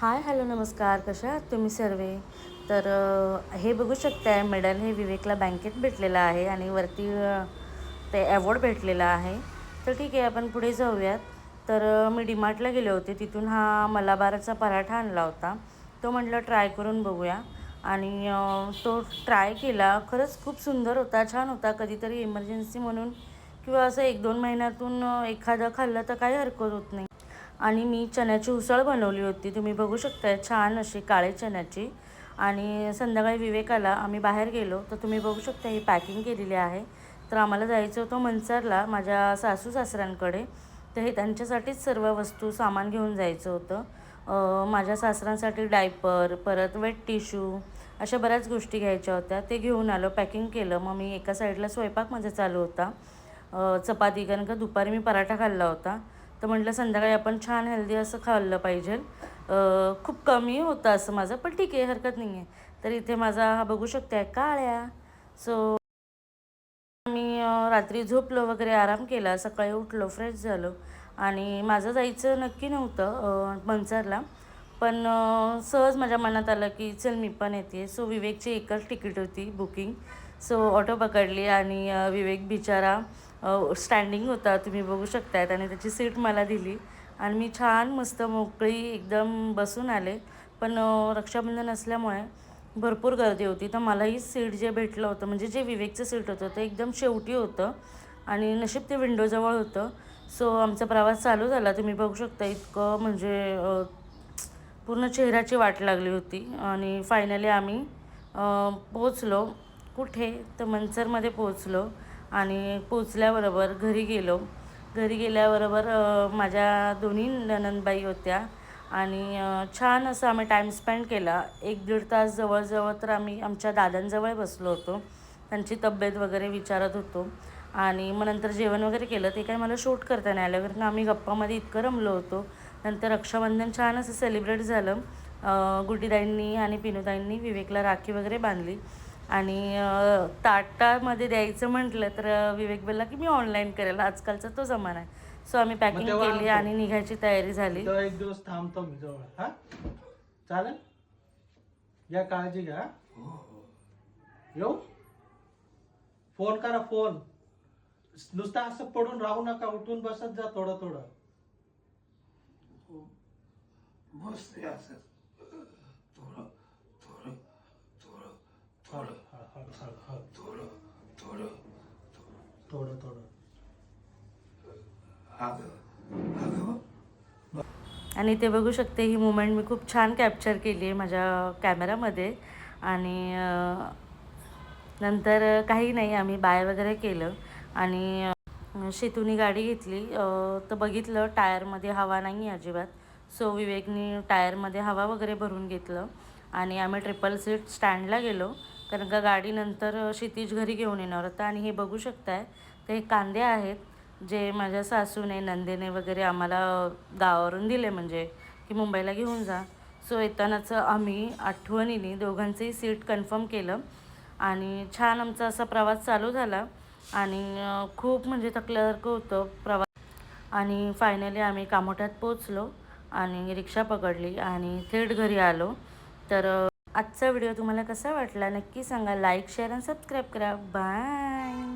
Hi hello नमस्कार. कशा आहात तुम्ही सर्वे? तर हे बघू शकताय मेडल हे विवेकला बँकेत भेटलेलं आहे आणि वरती ते अवॉर्ड भेटलेला आहे. तर ठीक आहे आपण पुढे जाऊयात. तर मी डीमार्टला गेले होते. तिथून हा मलाबाराचा पराठा आणला होता. तो म्हटलं ट्राय करून बघूया. आणि तो ट्राय केला. खरंच खूप सुंदर होता छान होता. कधीतरी इमर्जन्सी म्हणून किंवा असं एक दोन महिन्यातून एखादं खाल्लं तर काही हरकत होत नाही. आणि मी चण्याची उसळ बनवली होती. तुम्ही बघू शकताय छान अशी काळे चण्याची. आणि संध्याकाळी विवेकाला आम्ही बाहेर गेलो. तर तुम्ही बघू शकता ही पॅकिंग केलेली आहे. तर आम्हाला जायचं होतं मनसरला माझ्या सासू सासऱ्यांकडे. तर हे त्यांच्यासाठीच सर्व वस्तू सामान घेऊन जायचं होतं. माझ्या सासऱ्यांसाठी डायपर परत वेट टिश्यू अशा बऱ्याच गोष्टी घ्यायच्या होत्या. ते घेऊन आलो पॅकिंग केलं. मग मी एका साईडला स्वयंपाक माझा चालू होता. चपाती कारण का दुपारी मी पराठा खाल्ला होता. तर म्हटलं संध्याकाळी आपण छान हेल्दी असं खाल्लं पाहिजे. खूप कमी होतं असं माझं पण ठीक आहे हरकत नाही आहे तर इथे माझा हा बघू शकते काळ्या. सो मी रात्री झोपलो वगैरे आराम केला. सकाळी उठलो फ्रेश झालो. आणि माझं जायचं नक्की नव्हतं अ, पण सहज माझ्या मनात आलं की चल मी पण येते. सो विवेकची एकच तिकीट होती बुकिंग. सो ऑटो पकडली आणि विवेक बिचारा स्टँडिंग होता. तुम्ही बघू शकतायत आणि त्याची सीट मला दिली. आणि मी छान मस्त मोकळी एकदम बसून आले. पण रक्षाबंधन असल्यामुळे भरपूर गर्दी होती. तर मलाही सीट जे भेटलं होतं म्हणजे जे विवेकचं सीट होतं ते एकदम शेवटी होतं. आणि नशीब ते विंडोजवळ होतं. सो आमचा प्रवास चालू झाला. तुम्ही बघू शकता इतकं म्हणजे पूर्ण चेहऱ्याची वाट लागली होती. आणि फायनली आम्ही पोचलो कुठे? तर मनसरमध्ये पोचलो आणि पोचल्याबरोबर घरी गेलो. घरी गेल्याबरोबर माझ्या दोन्ही ननंदबाई होत्या आणि छान असं आम्ही टाईम स्पेंड केला. एक दीड तास जवळजवळ तर आम्ही आमच्या दादांजवळ बसलो होतो. त्यांची तब्येत वगैरे विचारत होतो. आणि मग नंतर जेवण वगैरे केलं. ते काय मला शूट करता नाही आलं. कारण आम्ही गप्पामध्ये इतकं रमलो होतो. नंतर रक्षाबंधन छान असं सेलिब्रेट झालं. गुड्डीदाईंनी आणि पिनूताईंनी विवेकला राखी वगैरे बांधली. आणि ताटामध्ये द्यायचं म्हटलं तर विवेक बोलला की मी ऑनलाईन करेल. आजकालचा तो जमाना आहे. सो आम्ही पॅकिंग केली. आणि निघायची तयारी झाली. एक दिवस थांबतो मी जवळ. हा? चालेल? या काळजी घ्या. येऊ फोन करा फोन. नुसतं असं पडून राहू नका उठून बसत जा थोडं थोडं. बसते असं थोडं थोडं थोडं थोडं. थोडं थोडं थोडं आणि ते बघू शकते ही मुमेंट मी खूप छान कॅप्चर केली आहे माझ्या कॅमेरामध्ये आणि नंतर काही नाही आम्ही बाय वगैरे केलं. आणि शेतूनी गाडी घेतली. तर बघितलं टायरमध्ये हवा नाही आहे अजिबात. सो विवेकनी टायरमध्ये हवा वगैरे भरून घेतलं. आणि आम्ही ट्रिपल सीट स्टँडला गेलो. कारण का गाडीनंतर क्षितिज घरी घेऊन येणार होता आणि हे बघू शकताय ते कांदे आहेत जे माझ्या सासूने नंदेने वगैरे आम्हाला गावावरून दिले म्हणजे की मुंबईला घेऊन जा. सो येतानाच आम्ही आठवणीने दोघांचंही सीट कन्फर्म केलं आणि छान आमचा असा प्रवास चालू झाला आणि खूप म्हणजे थकल्यासारखं होतं प्रवास. आणि फायनली आम्ही कामोठ्यात पोचलो आणि रिक्षा पकडली आणि थेट घरी आलो. तर आजचा व्हिडिओ तुम्हाला कसा वाटला नक्की सांगा. लाईक शेअर आणि सबस्क्राईब करा. बाय